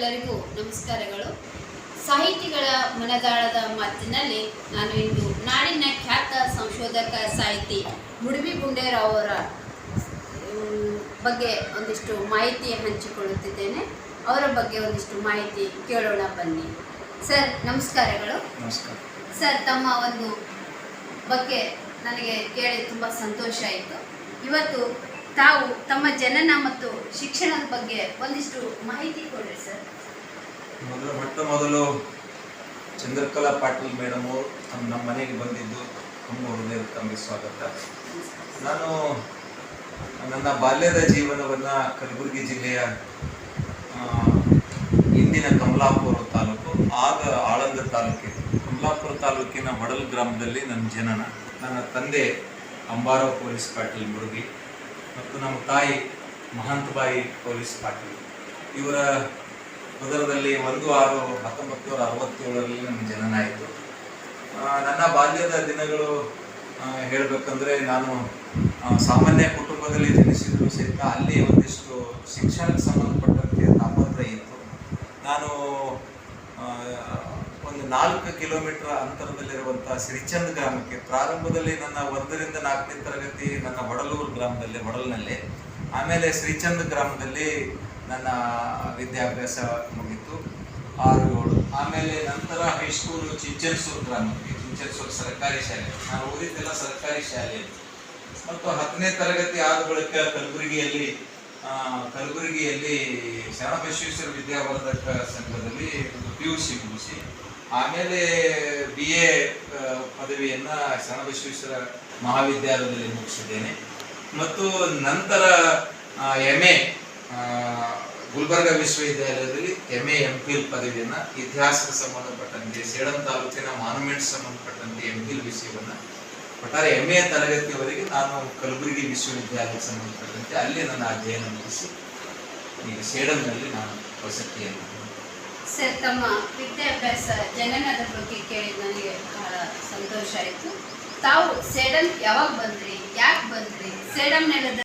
ಎಲ್ಲರಿಗೂ ನಮಸ್ಕಾರಗಳು. ಸಾಹಿತಿಗಳ ಮನದಾಳದ ಮಾತಿನಲ್ಲಿ ನಾನು ಇಂದು ನಾಡಿನ ಖ್ಯಾತ ಸಂಶೋಧಕ ಸಾಹಿತಿ ಮುಡುಬಿ ಗುಂಡೇರಾವ್ ಅವರ ಬಗ್ಗೆ ಒಂದಿಷ್ಟು ಮಾಹಿತಿ ಹಂಚಿಕೊಳ್ಳುತ್ತಿದ್ದೇನೆ. ಅವರ ಬಗ್ಗೆ ಒಂದಿಷ್ಟು ಮಾಹಿತಿ ಕೇಳೋಣ ಬನ್ನಿ. ಸರ್ ನಮಸ್ಕಾರಗಳು. ನಮಸ್ಕಾರ. ಸರ್ ತಮ್ಮ ಒಂದು ಬಗ್ಗೆ ನನಗೆ ಕೇಳಿ ತುಂಬ ಸಂತೋಷ ಆಯಿತು. ಇವತ್ತು ತಾವು ತಮ್ಮ ಜನನ ಮತ್ತು ಶಿಕ್ಷಣದ ಬಗ್ಗೆ ಒಂದಿಷ್ಟು ಮಾಹಿತಿ ಕೊಡ್ರಿ ಸರ್. ಮೊದಲು, ಮೊಟ್ಟ ಮೊದಲು ಚಂದ್ರಕಲಾ ಪಾಟೀಲ್ ಮೇಡಮ್ ಅವರು ನಮ್ಮ ಮನೆಗೆ ಬಂದಿದ್ದು ತುಂಬ ಹೃದಯ ತಮಗೆ ಸ್ವಾಗತ. ನಾನು ನನ್ನ ಬಾಲ್ಯದ ಜೀವನವನ್ನು ಕಲಬುರಗಿ ಜಿಲ್ಲೆಯ ಇಂದಿನ ಕಮಲಾಪುರ ತಾಲೂಕು, ಆಗ ಆಳಂದ ತಾಲೂಕಿದೆ ಕಮಲಾಪುರ ತಾಲೂಕಿನ ಮಡಲ್ ಗ್ರಾಮದಲ್ಲಿ ನನ್ನ ಜನನ. ನನ್ನ ತಂದೆ ಅಂಬಾರಾವ್ ಪೊಲೀಸ್ ಪಾಟೀಲ್ ಮುರುಗಿ. ಮತ್ತು ನಮ್ಮ ತಾಯಿ ಮಹಂತಬಾಯಿ ಪೊಲೀಸ್ ಪಾಟೀಲ್. ಇವರ ಉದರದಲ್ಲಿ ಒಂದು ಆರು ಹತ್ತೊಂಬತ್ತು ನೂರ ಅರವತ್ತೇಳರಲ್ಲಿ ನಮ್ಮ ಜನನ ಆಯಿತು. ನನ್ನ ಬಾಲ್ಯದ ದಿನಗಳು ಹೇಳ್ಬೇಕಂದ್ರೆ ನಾನು ಸಾಮಾನ್ಯ ಕುಟುಂಬದಲ್ಲಿ ಜನಿಸಿದ್ರು ಸಹಿತ ಅಲ್ಲಿ ಒಂದಿಷ್ಟು ಶಿಕ್ಷಣಕ್ಕೆ ಸಂಬಂಧಪಟ್ಟಂತೆ ತಾಪತ್ರ ಇತ್ತು ನಾನು ಆ, ಒಂದು ನಾಲ್ಕು ಕಿಲೋಮೀಟರ್ ಅಂತರದಲ್ಲಿರುವಂತಹ ಸಿರಿಚಂದ್ ಗ್ರಾಮಕ್ಕೆ ಪ್ರಾರಂಭದಲ್ಲಿ ನನ್ನ ಒಂದರಿಂದ ನಾಲ್ಕನೇ ತರಗತಿ ನನ್ನ ಹೊಡಲೂರು ಗ್ರಾಮದಲ್ಲಿ, ಹೊಡಲ್ನಲ್ಲಿ. ಆಮೇಲೆ ಶ್ರೀಚಂದ್ ಗ್ರಾಮದಲ್ಲಿ ನನ್ನ ವಿದ್ಯಾಭ್ಯಾಸ ಮುಗಿತು. ಆರು, ಏಳು. ಆಮೇಲೆ ನಂತರ ಹೈಸ್ಕೂಲ್ ಚಿಂಚನ್ಸೂರ್ ಗ್ರಾಮಕ್ಕೆ ಚಿಂಚನ್ಸೂರ್ ಸರ್ಕಾರಿ ಶಾಲೆ. ನಾನು ಓದಿದ್ದೆಲ್ಲ ಸರ್ಕಾರಿ ಶಾಲೆಯಲ್ಲಿ ಮತ್ತು ಹತ್ತನೇ ತರಗತಿ ಆದ ಬಳಿಕ ಕಲಬುರಗಿಯಲ್ಲಿ ಕಲಬುರಗಿಯಲ್ಲಿ ಶರಣಬಸವೇಶ್ವರ ವಿದ್ಯಾವರ್ಧಕ ಸಂಘದಲ್ಲಿ ಪಿ ಯು ಸಿ ಮುಗಿಸಿ. ಆಮೇಲೆ ಬಿ ಎ ಪದವಿಯನ್ನು ಶರಣಬಸವೇಶ್ವರ ಮಹಾವಿದ್ಯಾಲಯದಲ್ಲಿ ಮುಗಿಸಿದ್ದೇನೆ. ಮತ್ತು ನಂತರ ಎಂ ಎ ಗುಲ್ಬರ್ಗ ವಿಶ್ವವಿದ್ಯಾಲಯದಲ್ಲಿ ಎಂ ಎ ಎಂ ಫಿಲ್ ಪದವಿಯನ್ನು ಇತಿಹಾಸಕ್ಕೆ ಸಂಬಂಧಪಟ್ಟಂತೆ ಸೇಡಂ ತಾಲೂಕಿನ ಮಾನ್ಯುಮೆಂಟ್ ಸಂಬಂಧಪಟ್ಟಂತೆ ಎಂ ಫಿಲ್ ವಿಷಯವನ್ನು ಒಟ್ಟಾರೆ ಎಂ ಎ ತರಗತಿಯವರೆಗೆ ನಾನು ಕಲಬುರಗಿ ವಿಶ್ವವಿದ್ಯಾಲಯಕ್ಕೆ ಸಂಬಂಧಪಟ್ಟಂತೆ ಅಲ್ಲಿ ನನ್ನ ಅಧ್ಯಯನ ಮುಗಿಸಿ, ಈಗ ಸೇಡಂನಲ್ಲಿ ನಾನು ವಸತಿಯನ್ನು ಸರ್, ತಮ್ಮ ವಿದ್ಯಾಭ್ಯಾಸ ಜನನದ ಬಗ್ಗೆ ಕೇಳಿದ ನನಗೆ ಬಹಳ ಸಂತೋಷ ಆಯಿತು. ತಾವು ಸೇಡಂ ಯಾವಾಗ ಬಂದ್ರಿ? ಯಾಕೆ ಬಂದ್ರಿ? ಸೇಡಂ ನೆಲದ